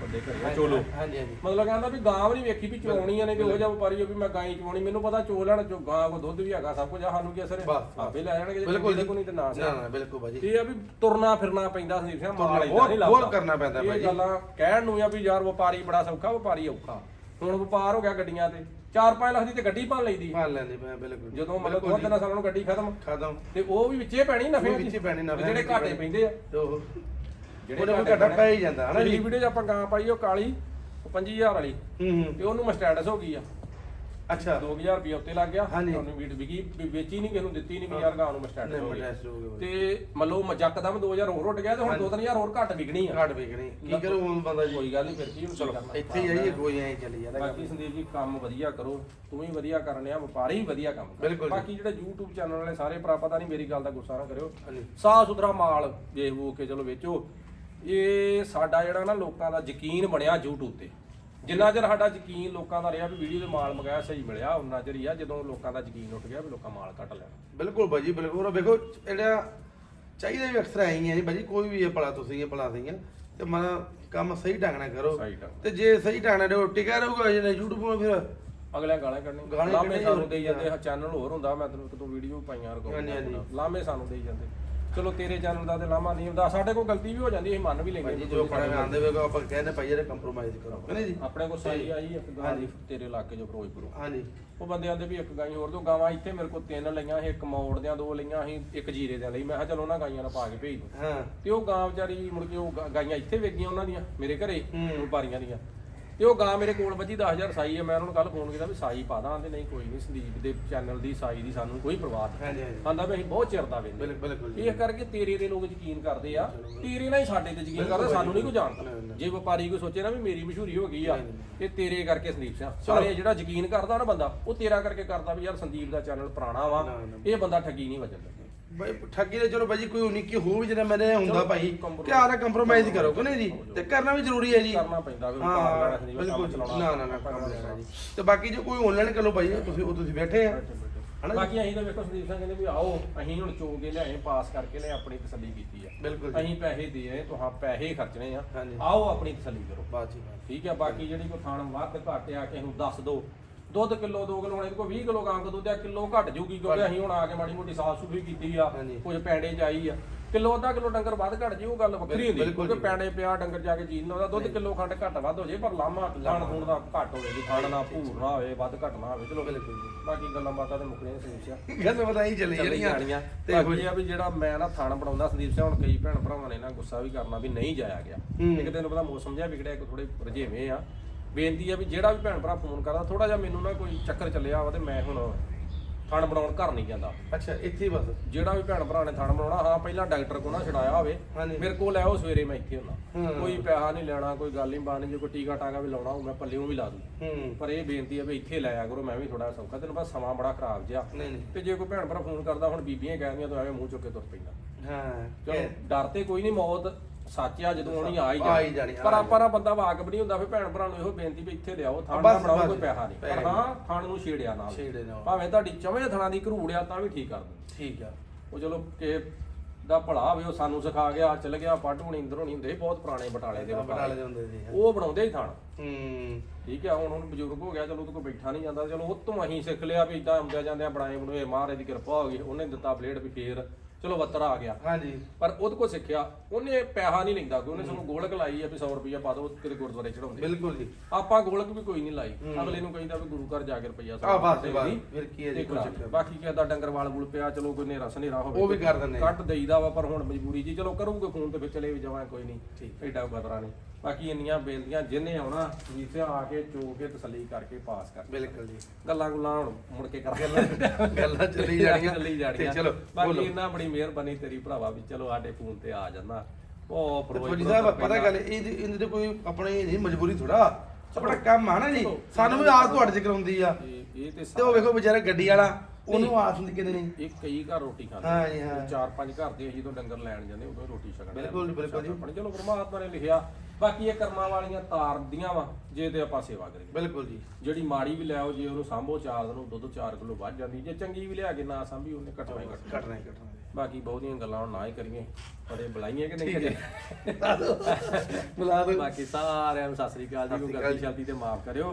ਬੰਦੇ ਘਰੇ ਆ ਚੋਲੋ। ਹਾਂਜੀ ਹਾਂਜੀ। ਮਤਲਬ ਕਹਿੰਦਾ ਵੀ ਗਾਂ ਵੀ ਨੀ ਵੇਖੀ ਵੀ ਚੋਣੀਆਂ ਨੇ ਕਿ ਉਹ ਜਿਹਾ ਵਪਾਰੀ ਵੀ ਮੈਂ ਗਾਂ ਹੀ ਚੋਣੀ ਮੈਨੂੰ ਪਤਾ ਚੋ ਲੈਣ ਜੋ ਗਾਂ ਕੋ ਦੁੱਧ ਵੀ ਹੈਗਾ ਸਭ ਕੁਝ ਆ, ਸਾਨੂੰ ਕੀ ਅਸਰ ਹੈ? ਬਸ, ਆਪੇ ਲੈ ਜਾਣਗੇ ਜੇ ਬਿਲਕੁਲ ਚੰਗੇ ਕੋ ਨਹੀਂ ਤੇ ਨਾ ਨਾ ਨਾ ਬਿਲਕੁਲ ਬਾਜੀ ਇਹ ਆ ਵੀ ਤੁਰਨਾ ਫਿਰਨਾ ਪੈਂਦਾ ਸੰਦੀਪ ਸਿੰਘ ਮਾਲ ਇਦਾਂ ਬਹੁਤ- ਨਹੀਂ ਬਹੁਤ ਲੱਭਦਾ ਕਰਨਾ ਪੈਂਦਾ ਇਹ ਭਾਈ। ਗੱਲਾਂ ਕਹਿਣ ਨੂੰ ਆ ਵੀ ਯਾਰ ਵਪਾਰੀ ਬੜਾ ਸੌਖਾ ਵਪਾਰੀ ਔਖਾ। ਹੁਣ ਵਪਾਰ ਹੋ ਗਿਆ ਗੱਡੀਆਂ ਤੇ। 4-5 ਲੱਖ ਦੀ ਤੇ ਗੱਡੀ ਭੰਨ ਲਈਦੀ। ਮੰਨ ਲੈਂਦੇ ਮੈਂ ਬਿਲਕੁਲ। ਜਦੋਂ ਮਤਲਬ ਦੋ ਤਿੰਨ ਸਾਲਾਂ ਨੂੰ ਗੱਡੀ ਖਤਮ। ਖਤਮ। ਤੇ ਉਹ ਵੀ ਵਿੱਚੇ ਪੈਣੀ ਨਫੇ ਉਹ ਵਿੱਚੇ ਪੈਣੀ ਨਫ਼ਿਆਂ ਜਿਹੜੇ ਦੀ ਘਾਟੇ ਪੈਂਦੇ ਆ। ਉਹ ਉਹਨੇ ਕੋਈ ਘਟਾ ਪੈ ਹੀ ਜਾਂਦਾ ਹਨਾ ਜੀ? ਵੀਡੀਓ 'ਚ ਆਪਾਂ ਗਾਂ ਪਾਈ ਉਹ ਕਾਲੀ ਉਹ 25000 ਵਾਲੀ। ਹੂੰ ਹੂੰ। ਤੇ ਉਹਨੂੰ ਮਸਟੈਂਡਸ ਹੋ ਗਈ ਆ। ਅੱਛਾ। 2000 ਰੁਪਏ ਉੱਤੇ ਲੱਗ ਗਿਆ ਹਾਂਜੀ। ਉਹਨੂੰ ਵੀਡ ਵਿਕੀ ਵੀ ਵੇਚੀ ਨਹੀਂ ਕਿਸੇ ਨੂੰ ਦਿੱਤੀ ਨਹੀਂ ਵੀ ਯਾਰ ਗਾਂ ਨੂੰ ਮਸਟੈਂਡਸ ਨਹੀਂ ਹੋ ਗਈ। ਤੇ ਮੱਲੋ ਮਜੱਕਦਮ 2000 ਹੋਰ ਉੱਟ ਗਿਆ ਤੇ ਹੁਣ 2000 ਹੋਰ ਘੱਟ ਵਿਕਣੀ ਆ। ਘਾਟ ਵੇਖਣੀ ਕੀ ਕਰੂ ਹੁਣ ਬੰਦਾ ਜੀ? ਕੋਈ ਗੱਲ ਨਹੀਂ ਫਿਰ ਕੀ ਹੁਣ ਚਲੋ ਕਰਨਾ। ਇੱਥੇ ਹੀ ਆਈਏ ਕੋਈ ਐਂ ਚੱਲੀ ਜਾਂਦਾ ਬਾਕੀ ਸੰਦੀਪ ਜੀ ਕੰਮ ਵਧੀਆ ਕਰੋ ਤੂੰ ਵੀ ਵਧੀਆ ਕਰਨ ਆ ਵਪਾਰੀ ਵੀ ਵਧੀਆ ਕੰਮ ਕਰ। ਬਿਲਕੁਲ ਜੀ। ਬਾਕੀ ਜਿਹੜੇ YouTube ਚੈਨਲ ਵਾਲੇ ਸਾਰੇ ਭਰਾ ਪਤਾ ਨਹੀਂ ਮੇਰੀ ਗੱਲ ਦਾ ਗੁੱਸਾ ਨਾ ਕਰਿਓ। ਹਾਂਜੀ। ਸਾਫ਼ ਸੁਥਰਾ ਮਾਲ ਵੇਖ ਵੂ ਕੇ ਚਲੋ ਵੇਚੋ ਇਹ ਸਾਡਾ ਜਿਹੜਾ ਨਾ ਲੋਕਾਂ ਦਾ ਯਕੀਨ ਬਣਿਆ YouTube ਤੇ। ਜਿੰਨਾ ਚਿਰ ਸਾਡਾ ਯਕੀਨ ਲੋਕਾਂ ਦਾ ਰਿਹਾ ਵੀ ਵੀਡੀਓ ਦੇ ਮਾਲ ਮੰਗਾਇਆ ਸਹੀ ਮਿਲਿਆ ਉਹਨਾਂ ਚਿਰ ਹੀ ਆ ਜਦੋਂ ਲੋਕਾਂ ਦਾ ਯਕੀਨ ਉੱਠ ਗਿਆ ਵੀ ਲੋਕਾਂ ਮਾਲ ਕੱਟ ਲੈਣਾ ਬਿਲਕੁਲ ਬਾਜੀ ਬਿਲਕੁਲ। ਉਹ ਵੇਖੋ ਜਿਹੜਾ ਚਾਹੀਦਾ ਵੀ ਅਕਸਰ ਐਂ ਹੀ ਹੈ ਜੀ ਬਾਜੀ ਕੋਈ ਵੀ ਇਹ ਭਲਾ ਤੁਸੀਂ ਇਹ ਭਲਾ ਸਹੀ ਆ। ਤੇ ਮਨ ਕੰਮ ਸਹੀ ਢੰਗ ਨਾਲ ਕਰੋ। ਸਹੀ ਢੰਗ ਤੇ ਜੇ ਸਹੀ ਢੰਗ ਨਾਲ ਟਿਕਾ ਰਹੂਗਾ ਜਿਹਨੇ YouTube ਨੂੰ ਫਿਰ ਅਗਲੇ ਗਾਲਾਂ ਕੱਢਣੇ ਗਾਲਾਂ ਸਾਨੂੰ ਦੇਈ ਜਾਂਦੇ ਚੈਨਲ ਹੋਰ ਹੁੰਦਾ ਮੈਂ ਤੈਨੂੰ ਇੱਕ ਦੋ ਵੀਡੀਓ ਪਾਈਆਂ। ਰਿਕਾਰਡ ਲਾਮੇ ਸਾਨੂੰ ਦੇਈ ਜਾਂਦੇ। ਚਲੋ ਤੇਰੇ ਚੈਨਲ ਦਾ ਤੇ ਲਾਮਾ ਨਹੀਂ ਹੁੰਦਾ ਸਾਡੇ ਕੋਲ ਗਲਤੀ ਵੀ ਹੋ ਜਾਂਦੀ ਅਸੀਂ ਮੰਨ ਵੀ ਲੈਂਦੇ ਵੀ ਜੋ ਪੜਾ ਆਂਦੇ ਵੇਖੋ ਆਪਾਂ ਕਹਿੰਦੇ ਭਾਈ ਇਹਦੇ ਕੰਪਰੋਮਾਈਜ਼ ਕਰੋ। ਕਹਿੰਦੇ ਜੀ? ਆਪਣੇ ਕੋਲ ਸਹੀ ਆਈ ਇੱਕ ਗਾਂ ਦੀ ਤੇਰੇ ਇਲਾਕੇ ਜੋ ਫਿਰੋਜ਼ਪੁਰੋਂ। ਹਾਂਜੀ। ਉਹ ਬੰਦਿਆਂ ਦੇ ਵੀ ਇੱਕ ਗਾਈ ਹੋਰ ਦੋ ਗਾਵਾਂ ਇੱਥੇ ਮੇਰੇ ਕੋਲ ਤਿੰਨ ਲਈਆਂ ਸੀ ਇੱਕ ਮੌੜ ਦਿਆਂ ਦੋ ਲਈਆਂ ਸੀ ਇੱਕ ਜੀਰੇ ਦਿਆਂ ਲਈ। ਮੈਂ ਕਿਹਾ ਚਲੋ ਉਹਨਾਂ ਗਾਈਆਂ ਨਾਲ ਪਾ ਕੇ ਭੇਜ ਦੋ। ਹਾਂ। ਤੇ ਉਹ ਗਾਂ ਵਿਚਾਰੀ ਮੁੜ ਕੇ ਉਹ ਗਾ- ਗਾਈਆਂ ਇੱਥੇ ਵੇਗੀਆਂ ਉਹਨਾਂ ਦੀਆਂ ਮੇਰੇ ਘਰੇ। ਵਪਾਰੀਆਂ ਦੀਆਂ। ਤੇ ਉਹ ਗਾਂ ਮੇਰੇ ਕੋਲ ਵੱਜੀ 10000 ਸਾਈ ਹੈ ਮੈਂ ਉਹਨਾਂ ਨੂੰ ਕੱਲ ਫੋਨ ਕੀਤਾ ਵੀ ਸਾਈ ਪਾ ਦਾਂ ਤੇ ਨਹੀਂ ਕੋਈ ਨਹੀਂ ਸੰਦੀਪ ਦੇ ਚੈਨਲ ਦੀ ਸਾਈ ਦੀ ਸਾਨੂੰ ਕੋਈ ਪਰਵਾਹ ਨਹੀਂ। ਹਾਂਜੀ ਆਂਦਾ ਵੀ ਅਸੀਂ ਬਹੁਤ ਚਿਰ ਦਾ ਵੇਂਦੇ ਬਿਲਕੁਲ ਬਿਲਕੁਲ ਇਹ ਕਰਕੇ ਤੇਰੇ ਦੇ ਲੋਕ ਯਕੀਨ ਕਰਦੇ ਆ ਤੇਰੇ ਨਾਲ ਹੀ ਸਾਡੇ ਤੇ ਯਕੀਨ ਕਰਦੇ ਸਾਨੂੰ ਨਹੀਂ ਕੋਈ ਨਹੀਂ, ਜਾਣਦਾ। ਨਹੀਂ। ਜੇ ਵਪਾਰੀ ਕੋਈ ਸੋਚੇ ਨਾ ਵੀ ਮੇਰੀ ਮਸ਼ਹੂਰੀ ਹੋ ਗਈ ਆ ਨਹੀਂ, ਇਹ ਤੇਰੇ ਕਰਕੇ ਸੰਦੀਪ ਸਿੰਘ ਸਾਰੇ ਜਿਹੜਾ ਯਕੀਨ ਕਰਦਾ ਨਾ ਬੰਦਾ ਉਹ ਤੇਰਾ ਕਰਕੇ ਕਰਦਾ ਵੀ ਯਾਰ ਸੰਦੀਪ ਦਾ ਚੈਨਲ ਪੁਰਾਣਾ ਵਾ। ਇਹ ਬੰਦਾ ਠੱਗੀ ਨਹੀਂ ਵੱਜਦਾ ਬਈ ਠੱਗੀ ਦੇ ਚਲੋ ਬਾਜੀ ਕੋਈ ਉਨੀ ਕੀ ਹੋ ਵੀ ਜਿਹੜਾ ਮੈਨੇ ਹੁੰਦਾ ਭਾਈ। ਧਿਆਨ ਨਾਲ ਕੰਪਰੋਮਾਈਜ਼ ਕਰੋ ਕਿ ਨਹੀਂ ਜੀ? ਤੇ ਕਰਨਾ ਵੀ ਜ਼ਰੂਰੀ ਹੈ ਜੀ। ਕਰਨਾ ਪੈਂਦਾ ਵੀ ਵਪਾਰ ਲੈਣਾ ਹਾਂ ਸੰਦੀਪ ਬਿਲਕੁਲ ਕੰਮ ਜੀ। ਚਲਾਉਣਾ ਨਾ ਨਾ ਨਾ ਕੰਮ ਲੈਣਾ ਜੀ। ਤੇ ਬਾਕੀ ਜੇ ਕੋਈ ਆਨਲਾਈਨ ਕਰ ਲਓ ਭਾਈ ਤੁਸੀਂ ਉਹ ਤੁਸੀਂ ਬੈਠੇ ਆ। ਹਨਾ ਜੀ? ਬਾਕੀ ਅਸੀਂ ਤਾਂ ਵੇਖੋ ਸੰਦੀਪ ਸਿੰਘ ਕਹਿੰਦੇ ਵੀ ਆਓ ਅਸੀਂ ਹੁਣ ਚੋ ਕੇ ਲਿਆਏ ਪਾਸ ਕਰਕੇ ਲੈ ਆਪਣੀ ਤਸੱਲੀ ਕੀਤੀ ਆ। ਬਿਲਕੁਲ ਜੀ। ਅਸੀਂ ਪੈਸੇ ਦੇ ਆਏ ਤੁਹਾਂ ਪੈਸੇ ਖਰਚਣੇ ਆ। ਆਓ ਆਪਣੀ ਤਸੱਲੀ ਕਰੋ। ਜੀ ਬਾਤ ਠੀਕ ਹੈ ਬਾਕੀ ਜਿਹੜੀ ਕੋਈ ਖਾਣ ਵੱਧ ਘੱਟ ਆ ਕਿਸੇ ਨੂੰ ਦੱਸ ਦਿਓ। ਦੁੱਧ ਕਿਲੋ 2 ਕਿਲੋ ਹੁਣ ਇਹਦੇ ਕੋਲ 20 ਕਿਲੋ ਗਾਂ ਦਾ ਦੁੱਧ ਆ ਕਿਲੋ ਘਟ ਜੂਗੀ ਕਿਉਂਕਿ ਅਸੀਂ ਹੁਣ ਆ ਕੇ ਮਾੜੀ ਮੋਟੀ ਸਾਫ਼ ਸੁਥਰੀ ਕੀਤੀ ਆ ਹਾਂਜੀ। ਕੁਝ ਪੈਂਡੇ ਚਾਈ ਆ। ਕਿਲੋ ਅੱਧਾ ਕਿਲੋ ਡੰਗਰ ਵੱਧ ਘਟ ਜੀ ਉਹ ਗੱਲ ਵੱਖਰੀ ਹੁੰਦੀ ਬਿਲਕੁਲ ਕਿਉਂਕਿ। ਪੈਂਡੇ ਪਿਆ ਡੰਗਰ ਜਾ ਕੇ ਜੀਨ ਉਹਦਾ ਦੁੱਧ ਕਿਲੋ ਖੰਡ ਘੱਟ ਵੱਧ ਹੋ ਜੇ ਪਰ ਲਾਮਾ ਖਾਣ ਖੂਣ ਦਾ ਘੱਟ ਹੋਵੇ ਜੀ ਖਾਣ ਨਾ ਭੂਰ ਨਾ ਹੋਵੇ ਵੱਧ ਘੱਟ ਨਾ ਹੋਵੇ। ਚਲੋ ਬਾਕੀ ਗੱਲਾਂ ਬਾਤਾਂ ਤੇ ਮੁੱਕਣੀਆਂ ਸੰਦੀਪ ਗੱਲ ਬਤਾਈ ਚੱਲੀ ਚੱਲੀ ਜਾਣੀਆਂ। ਤੇ ਤੇ ਹੋਈ ਆ ਵੀ ਜਿਹੜਾ ਮੈਂ ਨਾ ਥਾਣ ਬਣਾਉਂਦਾ ਸੰਦੀਪ ਸਿੰਘ ਹੁਣ ਕਈ ਭੈਣ ਭਰਾਵਾਂ ਨੇ ਨਾ ਗੁੱਸਾ ਵੀ ਕਰਨਾ ਵੀ ਨਹੀਂ ਜਾਇਆ ਗਿਆ। ਹੂੰ। ਇੱਕ ਦਿਨ ਪਤਾ ਮੌਸਮ ਜਿਹਾ ਵਿਗੜਿਆ ਇੱਕ ਥੋੜੇ ਰਜੇਵੇਂ ਆ। ਬੇਨਤੀ ਆ ਵੀ ਜਿਹੜਾ ਵੀ ਭੈਣ ਭਰਾ ਫੋਨ ਕਰਦਾ ਥੋੜਾ ਜਿਹਾ ਮੈਨੂੰ ਨਾ ਕੋਈ ਚੱਕਰ ਚੱਲਿਆ ਵਾ ਤੇ ਮੈਂ ਹੁਣ ਥਾਣ ਬਣਾਉਣ ਘਰ ਨਹੀਂ ਜਾਂਦਾ। ਅੱਛਾ ਇੱਥੇ ਹੀ ਬਸ। ਜਿਹੜਾ ਵੀ ਭੈਣ ਭਰਾ ਨੇ ਥਾਣ ਬਣਾਉਣਾ ਹਾਂ ਪਹਿਲਾਂ ਡਾਕਟਰ ਕੋਲ ਨਾ ਛਡਾਇਆ ਹੋਵੇ। ਹਾਂਜੀ। ਮੇਰੇ ਕੋਲ ਆਓ ਸਵੇਰੇ ਮੈਂ ਇੱਥੇ ਹੁੰਦਾ। ਹੂੰ। ਕੋਈ ਪੈਸਾ ਨਹੀਂ ਲੈਣਾ ਕੋਈ ਗੱਲ ਨਹੀਂ ਬਾਣੀ ਜੇ ਕੋਈ ਟੀਕਾ ਟਾਗਾ ਵੀ ਲਾਉਣਾ ਹੋਊ ਮੈਂ ਪੱਲਿਓਂ ਵੀ ਲਾ ਦੂੰ। ਹੂੰ। ਪਰ ਇਹ ਬੇਨਤੀ ਆ ਵੀ ਇੱਥੇ ਲਾਇਆ ਕਰੋ ਮੈਂ ਵੀ ਥੋੜਾ ਸੌਖਾ ਤੈਨੂੰ ਪਤਾ ਸਮਾਂ ਬੜਾ ਖਰਾਬ ਜਿਹਾ। ਨਹੀਂ ਨਹੀਂ। ਤੇ ਜੇ ਕੋਈ ਭੈਣ ਭਰਾ ਫੋਨ ਕਰਦਾ ਹੁਣ ਬੀਬੀਆਂ ਹੀ ਕਹਿੰਦੀਆਂ ਤੂੰ ਐਵੇਂ ਮੂੰਹ ਚੁੱਕ ਕੇ ਤੁਰ ਪੈਂਦਾ। ਹਾਂ ਚਲੋ ਡਰ ਤੇ ਕੋਈ ਨਹੀਂ ਮੌਤ ਸੱਚ ਆ ਜਦੋਂ ਆਉਣੀ ਆ ਹੀ ਆ ਹੀ ਜਾਣੀ, ਆ ਪਰ ਹੀ ਆਪਾਂ ਨਾ ਬੰਦਾ ਵਾਕਬ ਨਹੀਂ ਹੁੰਦਾ ਫਿਰ ਭੈਣ ਭਰਾ ਨੂੰ ਇਹੋ ਬੇਨਤੀ ਵੀ ਇੱਥੇ ਲਿਆਓ ਥਾਣ ਬਸ, ਨਾ ਬਣਾਓ ਬਸ। ਕੋਈ ਪੈਸਾ ਨਹੀਂ। ਪਰ ਹਾਂ ਥਾਣ ਨੂੰ ਛੇੜਿਆ ਨਾਲ। ਛੇੜੇ ਨਾਲ। ਭਾਵੇਂ ਤੁਹਾਡੀ ਚਵੇਂ ਥਾਣਾ ਦੀ ਘਰੂੜ ਆ ਤਾਂ ਵੀ ਠੀਕ ਕਰ ਦਿੰਦੇ ਠੀਕ ਆ। ਉਹ ਚਲੋ ਕਿ ਦਾ ਭਲਾ ਹੋਵੇ ਉਹ ਸਾਨੂੰ ਸਿਖਾ ਗਿਆ ਚੱਲ ਗਿਆ ਪੱਟ ਹੋਣੀ ਇੰਦਰ ਹੋਣੀ ਹੁੰਦੇ ਸੀ ਬਹੁਤ ਪੁਰਾਣੇ ਬਟਾਲੇ ਦੇ ਬਟਾਲੇ ਦੇ ਹੁੰਦੇ ਸੀ ਉਹ ਬਣਾਉਂਦੇ ਹੀ ਥਾਣ। ਹੂੰ। ਠੀਕ ਹੈ ਹੁਣ ਹੁਣ ਬਜ਼ੁਰਗ ਹੋ ਗਿਆ ਚਲੋ ਉਹਦੇ ਕੋਲ ਬੈਠਾ ਨਹੀਂ ਜਾਂਦਾ। ਚਲੋ ਉਹ ਤੋਂ ਅਸੀਂ ਸਿੱਖ ਲਿਆ ਵੀ ਇਦਾਂ ਆਉਂਦਿਆਂ ਜਾਂਦਿਆਂ ਬਣਾਏ ਬਣਾਏ ਮਹਾਰਾਜ ਦੀ ਕਿਰਪਾ ਹੋ ਗਈ ਉਹਨੇ ਦਿੱਤਾ ਬਲੇਡ ਵੀ ਫੇਰ। ਚਲੋ ਵੱਤਰ ਆ ਗਿਆ। ਹਾਂਜੀ। ਪਰ ਉਹਦੇ ਕੋਲ ਸਿੱਖਿਆ ਉਹਨੇ ਪੈਸਾ ਨਹੀਂ ਲੈਂਦਾ ਕੋਈ ਉਹਨੇ ਸਾਨੂੰ ਗੋਲਕ ਲਾਈ ਆ ਵੀ 100 ਰੁਪਇਆ ਪਾ ਦਿਓ ਕਿਤੇ ਗੁਰਦੁਆਰੇ ਚੜਾਉਂਦੇ ਬਿਲਕੁਲ ਜੀ। ਆਪਾਂ ਗੋਲਕ ਵੀ ਕੋਈ ਨਹੀਂ ਲਾਈ। ਅਗਲੇ ਨੂੰ ਕਹਿੰਦਾ ਵੀ ਗੁਰੂ ਘਰ ਜਾ ਕੇ ਰੁਪਈਆ ਆ ਬਸ ਦੇ ਬਸ ਦੀ, ਫਿਰ ਕੀ ਹੈ ਜੀ ਕੋਈ ਕਰਾ ਚੱਕਰ ਦੇ। ਬਾਕੀ ਕਿਹਦਾ ਡੰਗਰ ਵਾਲ ਬੁਲ ਪਿਆ ਚਲੋ ਕੋਈ ਨੇਰਾ ਸਨੇਰਾ ਹੋਵੇ ਉਹ ਵੀ ਕਰ ਦਿੰਦੇ ਆ। ਕੱਟ ਦੇਈਦਾ ਵਾ ਪਰ ਹੁਣ ਮਜਬੂਰੀ ਜੀ ਚਲੋ ਕਰੂਗੇ ਫੋਨ ਤੇ ਫਿਰ ਚਲੇ ਵੀ ਜਾਵਾਂ ਕੋਈ ਨਹੀਂ। ਠੀਕ। ਐਡਾ ਖਤਰਾ ਨਹੀਂ। ਬਾਕੀ ਇੰਨੀਆਂ ਬੇਨਤੀਆਂ ਜਿੰਨੇ ਆਉਣਾ ਵੀਸੇ ਆ ਕੇ ਚੋ ਕੇ ਤਸੱਲੀ ਕਰਕੇ ਪਾਸ ਕਰ ਬਿਲਕੁਲ ਜੀ। ਗੱਲਾਂ ਗੁੱਲਾਂ ਹੁਣ ਮੁੜ ਕੇ ਕਰ ਗੱਲਾਂ ਚੱਲੀ ਜਾਣੀਆਂ। ਚੱਲੀ ਜਾਣੀਆਂ। ਚਲੋ ਬਾਕੀ ਇਹਨਾਂ ਬੜੀ ਮਿਹਰਬਾਨੀ ਤੇਰੀ ਭਰਾਵਾ ਵੀ ਚਲੋ ਸਾਡੇ ਫੋਨ ਤੇ ਆ ਜਾਂਦਾ। ਉਹ ਫੌਜੀ ਸਾਹਿਬ ਪਤਾ ਗੱਲ ਇਹ ਇਹਦੇ ਕੋਈ ਆਪਣੇ ਨਹੀਂ ਮਜਬੂਰੀ ਥੋੜਾ ਆਪਣਾ ਕੰਮ ਆ ਨਾ ਜੀ। ਸਾਨੂੰ ਵੀ ਆਸ ਤੁਹਾਡੇ ਚ ਕਰਾਉਂਦੀ ਆ। ਇਹ ਤੇ ਤੇ ਉਹ ਵੇਖੋ ਵਿਚਾਰਾ ਗੱਡੀ ਵਾਲਾ ਉਹਨੂੰ ਆਸ ਹੁੰਦੀ ਕਿਤੇ ਨਹੀਂ। ਇਹ ਕਈ ਘਰ ਰੋਟੀ ਖਾਂਦੇ। ਹਾਂ ਜੀ, ਹਾਂ। ਚਾਰ ਪੰਜ ਘਰ ਦੇ ਜਦੋਂ ਡੰਗਰ ਲੈਣ ਜਾਂਦੇ ਉਦੋਂ ਹੀ ਰੋਟੀ ਛਕਣ ਬਿਲਕੁਲ ਜੀ, ਬਿਲਕੁਲ ਜੀ। ਆਪਣੇ ਚਲੋ ਪਰਮਾਤਮਾ ਨੇ ਲਿਖਿਆ। ਬਾਕੀ ਇਹ ਕਰਮਾਂ ਵਾਲੀਆਂ ਤਾਰਦੀਆਂ ਵਾ ਜੇ ਤੇ ਆਪਾਂ ਸੇਵਾ ਕਰੀਏ। ਬਿਲਕੁਲ ਜੀ। ਜਿਹੜੀ ਮਾੜੀ ਵੀ ਲਿਆਓ ਜੇ ਉਹਨੂੰ ਸਾਂਭੋ ਚਾਰ ਦਿਨ ਉਹ ਦੁੱਧ 4 ਕਿਲੋ ਵੱਧ ਜਾਂਦੀ। ਜੇ ਚੰਗੀ ਵੀ ਲਿਆ ਕੇ ਨਾ ਸਾਂਭੀ ਉਹਨੇ ਘਟਣਾ ਹੀ ਘਟਣਾ। ਕੱਟਣਾ ਹੀ ਕੱਟਣਾ ਬਾਕੀ ਬਹੁਤੀਆਂ ਗੱਲਾਂ ਹੁਣ ਨਾ ਹੀ ਕਰੀਏ ਪਰ ਇਹ ਬੁਲਾਈਏ ਕਿ ਨਹੀਂ ਕਰੀਏ? ਬੁਲਾ ਦੋ ਬਾਕੀ ਸਾਰਿਆਂ ਨੂੰ ਸਤਿ ਸ੍ਰੀ ਅਕਾਲ ਜੀ ਕੋਈ ਗਲਤੀ। ਸ਼ਲਤੀ ਤੇ ਮਾਫ ਕਰਿਓ।